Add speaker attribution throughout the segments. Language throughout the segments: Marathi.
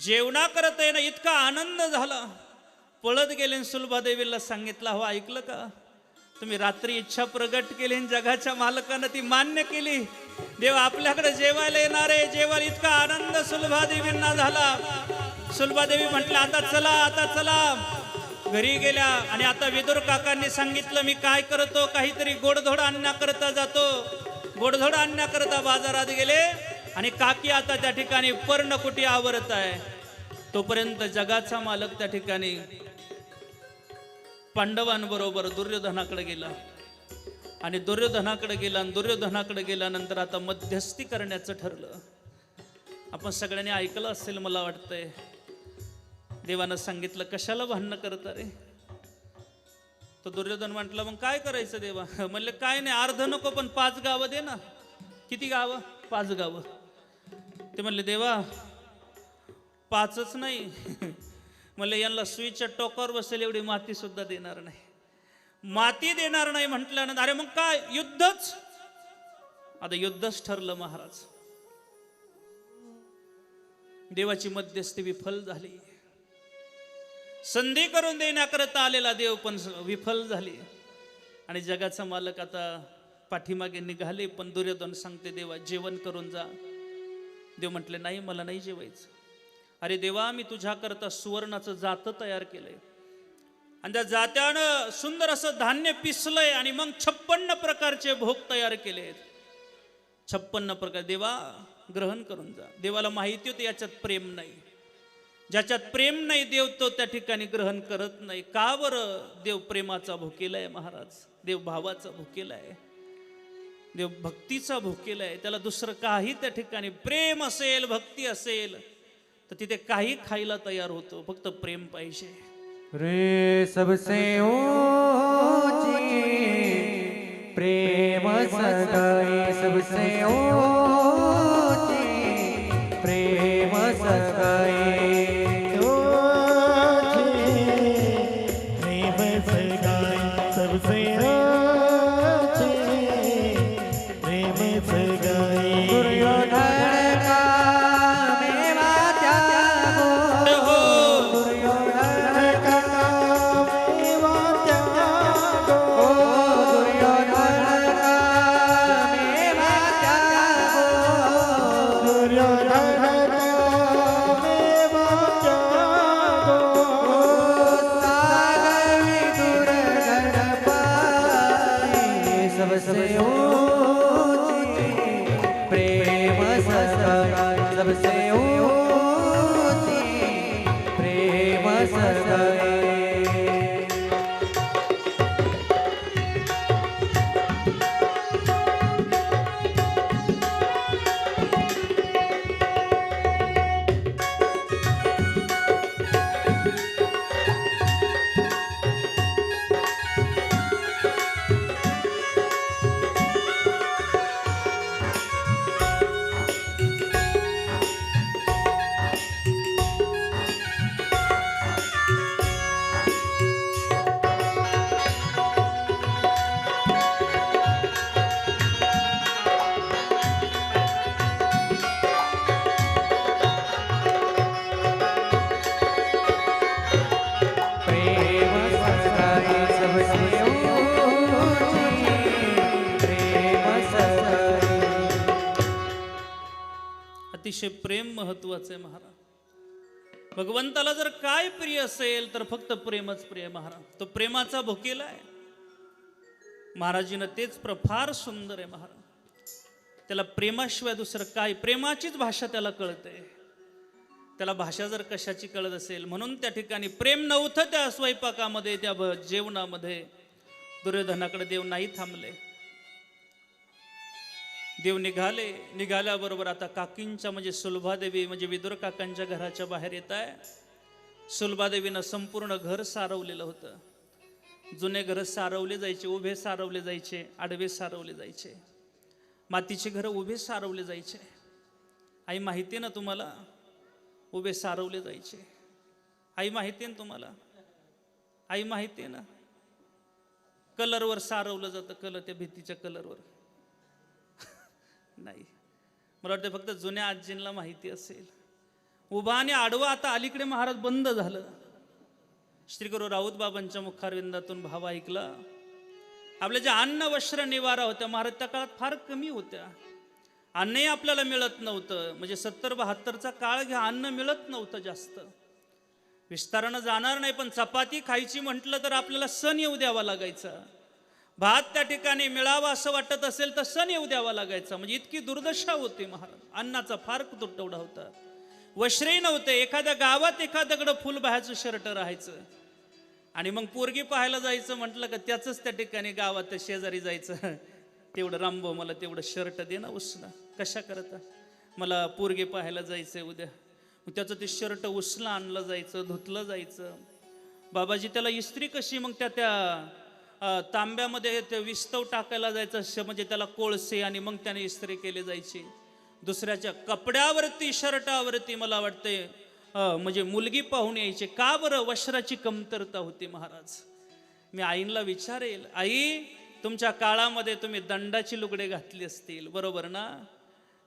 Speaker 1: जेवणा करत आहे ना इतका आनंद झाला. पळत गेले आणि सुलभादेवीला सांगितलं हो ऐकलं का? तुम्ही रात्री इच्छा प्रगट केली आणि जगाच्या मालकानं ती मान्य केली. देव आपल्याकडे जेवायला येणार आहे. जेवायला इतका आनंद सुलभादेवींना झाला. सुलभादेवी म्हटलं आता चला आता चला. घरी गेल्या आणि आता विदुर काकांनी सांगितलं मी काय करतो? काहीतरी गोडधोड आणण्याकरता जातो. गोडधोड आणण्याकरता बाजारात गेले. आणि काकी आता त्या ठिकाणी पर्णकुटी आवरत आहे. तोपर्यंत जगाचा मालक त्या ठिकाणी पांडवांबरोबर दुर्योधनाकडे गेला. आणि दुर्योधनाकडे गेला आणि दुर्योधनाकडे गेल्यानंतर आता मध्यस्थी करण्याचं ठरलं. आपण सगळ्यांनी ऐकलं असेल मला वाटतंय. देवानं सांगितलं कशाला भांडणं करत रे तो दुर्योधन म्हटलं मग काय करायचं देवा? म्हणलं काय नाही अर्ध नको पण पाच गावं दे ना. किती गावं? पाच गावं. ते म्हणले देवा पाचच नाही. म्हणले यांना सुईच्या टोकावर बसेल एवढी माती सुद्धा देणार नाही. माती देणार नाही म्हटल्यानंतर अरे मग काय? युद्धच? आता युद्धच ठरलं महाराज. देवाची मध्यस्थी विफल झाली. संधी करून देण्याकरता आलेला देव पण विफल झाली. आणि जगाचा मालक आता पाठीमागे निघाले पण दुर्योधन सांगते देवा जेवण करून जा. देव म्हटले नाही मला नाही जेवायचं. अरे देवा मी तुझ्याकरता सुवर्णाचं जातं तयार केलंय. आणि त्या जात्यानं सुंदर असं धान्य पिसलंय आणि मग छप्पन्न प्रकारचे भोग तयार केलेत. छप्पन्न प्रकार. देवा ग्रहण करून जा. देवाला माहिती होती याच्यात प्रेम नाही. ज्याच्यात प्रेम नाही देव तो त्या ठिकाणी ग्रहण करत नाही. का बरं देव प्रेमाचा भुकेला आहे महाराज? देव भावाचा भुकेला आहे देव भक्तीचा भुकेला आहे त्याला दुसरं काही त्या ठिकाणी प्रेम असेल भक्ती असेल तर तिथे काही खायला तयार होतो. फक्त प्रेम पाहिजे.
Speaker 2: रे सबसे ऊंची प्रेम सदाई सबसे ऊंची प्रेम सदाई पाई सबसे
Speaker 1: अतिशय प्रेम महत्वाचं आहे महाराज. भगवंताला जर काय प्रिय असेल तर फक्त प्रेमच प्रिय महाराज. तो प्रेमाचा भुकेला आहे. महाराजीनं तेच प्रफार सुंदर आहे महाराज. त्याला प्रेमाशिवाय दुसरं काय प्रेमाचीच भाषा त्याला कळते. त्याला भाषा जर कशाची कळत असेल म्हणून त्या ठिकाणी प्रेम नव्हतं त्या स्वयंपाकामध्ये त्या जेवणामध्ये. दुर्योधनाकडे देव नाही थांबले. देव निघाले निघाल्याबरोबर आता काकींच्या म्हणजे सुलभादेवी म्हणजे विदुर काकांच्या घराच्या बाहेर येत आहे. सुलभादेवीनं संपूर्ण घर सारवलेलं होतं. जुने घर सारवले जायचे उभे सारवले जायचे आडवे सारवले जायचे. मातीचे घरं उभे सारवले जायचे. आई माहिती आहे ना तुम्हाला? उभे सारवले जायचे. आई माहिती आहे ना तुम्हाला? आई माहिती आहे ना? कलरवर सारवलं जातं कलर त्या भीतीच्या कलरवर. नाही. मला वाटतं फक्त जुन्या आजींना माहिती असेल. उभा आणि आडवा आता अलीकडे महाराज बंद झालं. श्री गुरु राऊत बाबांच्या मुखारविंदातून भाव ऐकला. आपल्या ज्या अन्न वस्त्र निवारा होत्या महाराज त्या काळात फार कमी होत्या. अन्नही आपल्याला मिळत नव्हतं. म्हणजे सत्तर बहात्तरचा काळ घ्या अन्न मिळत नव्हतं जास्त. विस्तारानं जाणार नाही पण चपाती खायची म्हटलं तर आपल्याला सण येऊ द्यावा लागायचा. भात त्या ठिकाणी मिळावा असं वाटत असेल तर सण येऊ द्यावा लागायचा. म्हणजे इतकी दुर्दशा होती महाराज. अन्नाचा फार तुटवडा होता. वस्त्रही नव्हते. एखाद्या गावात एखाद्याकडं फुलबाह्याचं शर्ट राहायचं. आणि मग पोरगी पाहायला जायचं म्हटलं का त्याचंच त्या ठिकाणी गावात त्या शेजारी जायचं. तेवढं रामभाऊ मला तेवढं शर्ट दे ना उसला. कशा करता? मला पोरगी पाहायला जायचं उद्या. त्याचं ते शर्ट उसला आणलं जायचं धुतलं जायचं. बाबाजी त्याला इस्त्री कशी? मग त्या त्या तांब्यामध्ये ते विस्तव टाकायला जायचं म्हणजे त्याला कोळसे आणि मग त्याने इस्त्री केले जायचे. दुसऱ्याच्या कपड्यावरती शर्टावरती मला वाटते म्हणजे मुलगी पाहून यायची का बरं वस्त्राची कमतरता होती महाराज? मी आईंला विचारेल आई तुमच्या काळामध्ये तुम्ही दंडाची लुगडे घातली असतील बरोबर ना?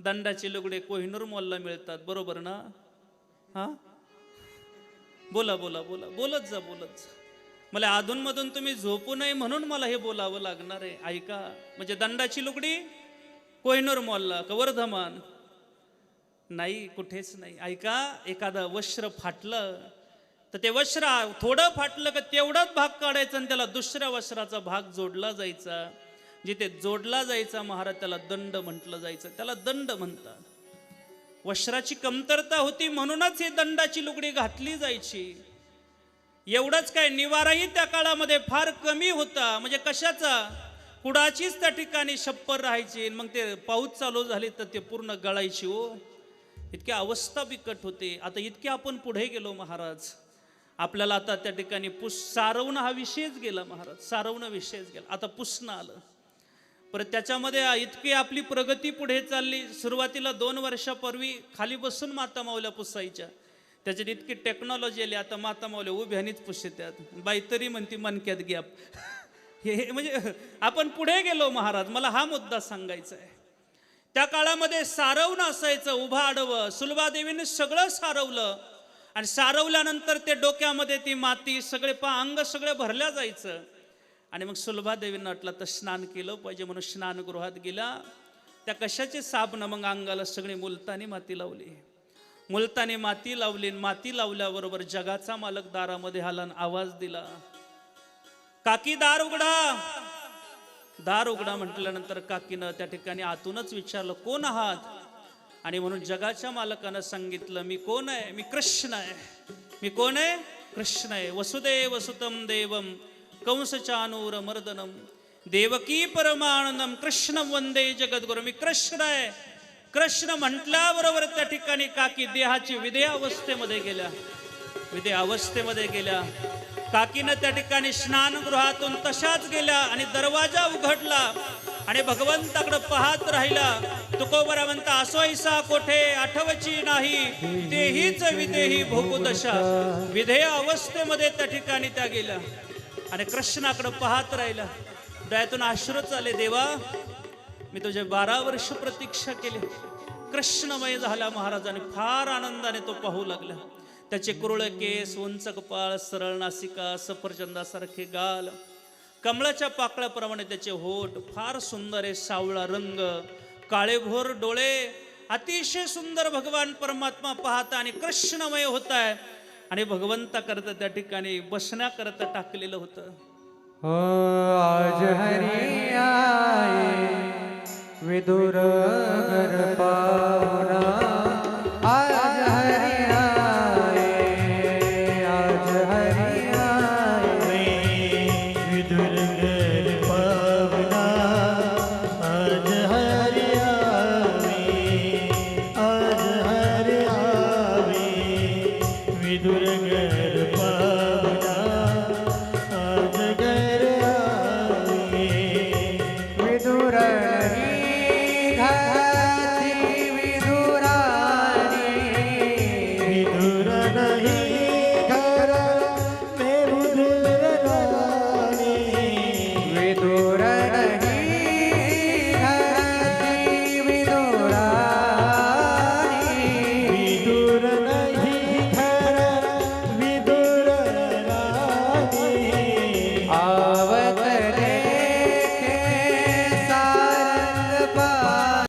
Speaker 1: दंडाची लुगडे कोहिनूर मॉलला मिळतात बरोबर ना? हा? बोला बोला बोला बोलत जा बोलत जा. मला अधूनमधून तुम्ही झोपू नये म्हणून मला हे बोलावं लागणार आहे. ऐका म्हणजे दंडाची लुगडी? कोहिनूर मॉलला का वर्धमान? नाही कुठेच नाही. ऐका एखादं वस्त्र फाटलं तर ते वस्त्र थोडं फाटलं का तेवढाच भाग काढायचा आणि त्याला दुसऱ्या वस्त्राचा भाग जोडला जायचा. जिथे जोडला जायचा महाराज त्याला दंड म्हटलं जायचं. त्याला दंड म्हणतात. वस्त्राची कमतरता होती म्हणूनच हे दंडाची लुगडी घातली जायची. एवढंच काय निवाराही त्या काळामध्ये फार कमी होता. म्हणजे कशाचा? कुडाचीच त्या ठिकाणी छप्पर राहायची मग ते पाऊस चालू झाले तर ते पूर्ण गळायची हो. इतकी अवस्था बिकट होते. आता इतके आपण पुढे गेलो महाराज. आपल्याला आता त्या ठिकाणी पुस सारवणं हा विषयच गेला महाराज. सारवणं विषयच गेला. आता पुसणं आलं. परत त्याच्यामध्ये इतकी आपली प्रगती पुढे चालली. सुरुवातीला दोन वर्षापूर्वी खाली बसून माता माऊल्या पुसायच्या. त्याच्यात इतकी टेक्नॉलॉजी आली आता माता माऊल्या उभ्यानीच पुष्यत्यात बाई तरी म्हणती मनक्यात गॅप. हे हे म्हणजे आपण पुढे गेलो महाराज मला हा मुद्दा सांगायचा आहे. त्या काळामध्ये सारवणं असायचं उभं आडवं. सुलभादेवीने सगळं सारवलं आणि सारवल्यानंतर ते डोक्यामध्ये ती माती सगळे पा अंग सगळं भरल्या जायचं. आणि मग सुलभादेवीनं वाटलं तर स्नान केलं पाहिजे म्हणून स्नानगृहात गेला. त्या कशाचे साबणं मग अंगाला सगळी मुलतानी माती लावली. मुलताने माती लावली माती लावल्याबरोबर जगाचा मालक दारामध्ये आला आवाज दिला. काकी दार उघडा. दार उघडा म्हटल्यानंतर काकीनं त्या ठिकाणी आतूनच विचारलं कोण आहात? आणि म्हणून जगाच्या मालकानं सांगितलं मी कोण आहे? मी कृष्ण आहे. मी कोण आहे? कृष्ण आहे. वसुदेव सुतम देवम कंस चानूर मर्दनम देवकी परमानंदम कृष्ण वंदे जगद्गुरु मी कृष्ण आहे. कृष्ण म्हटल्याबरोबर त्या ठिकाणी काकी देहाची विधेय अवस्थेमध्ये गेल्या. विधेय अवस्थेमध्ये गेल्या. काकीनं त्या ठिकाणी स्नानगृहातून तशाच गेल्या आणि दरवाजा उघडला आणि भगवंताकडे पाहत राहिला. तुकोबरा म्हणता असोयसा कोठे? आठवची नाही. तेहीच विदेही भोगुदशा. विधेय अवस्थेमध्ये त्या ठिकाणी त्या गेल्या. आणि कृष्णाकडे पाहत राहिला. डोळ्यातून आश्रच आले देवा मी तुझे बारा वर्ष प्रतीक्षा केली. कृष्णमय झाला महाराजाने फार आनंदाने तो पाहू लागला. त्याचे कुरुळ केस उंच कपाळ सरळ नासिका सफरचंदासारखे गाल. कमळाच्या पाकळ्याप्रमाणे त्याचे होठ फार सुंदर आहे सावळा रंग. काळेभोर डोळे अतिशय सुंदर भगवान परमात्मा पाहता आणि कृष्णमय होत आहे. आणि भगवंता करता त्या ठिकाणी बसण्याकरता टाकलेलं होतं.
Speaker 2: हो आज हरी आए विदुर
Speaker 3: गरपा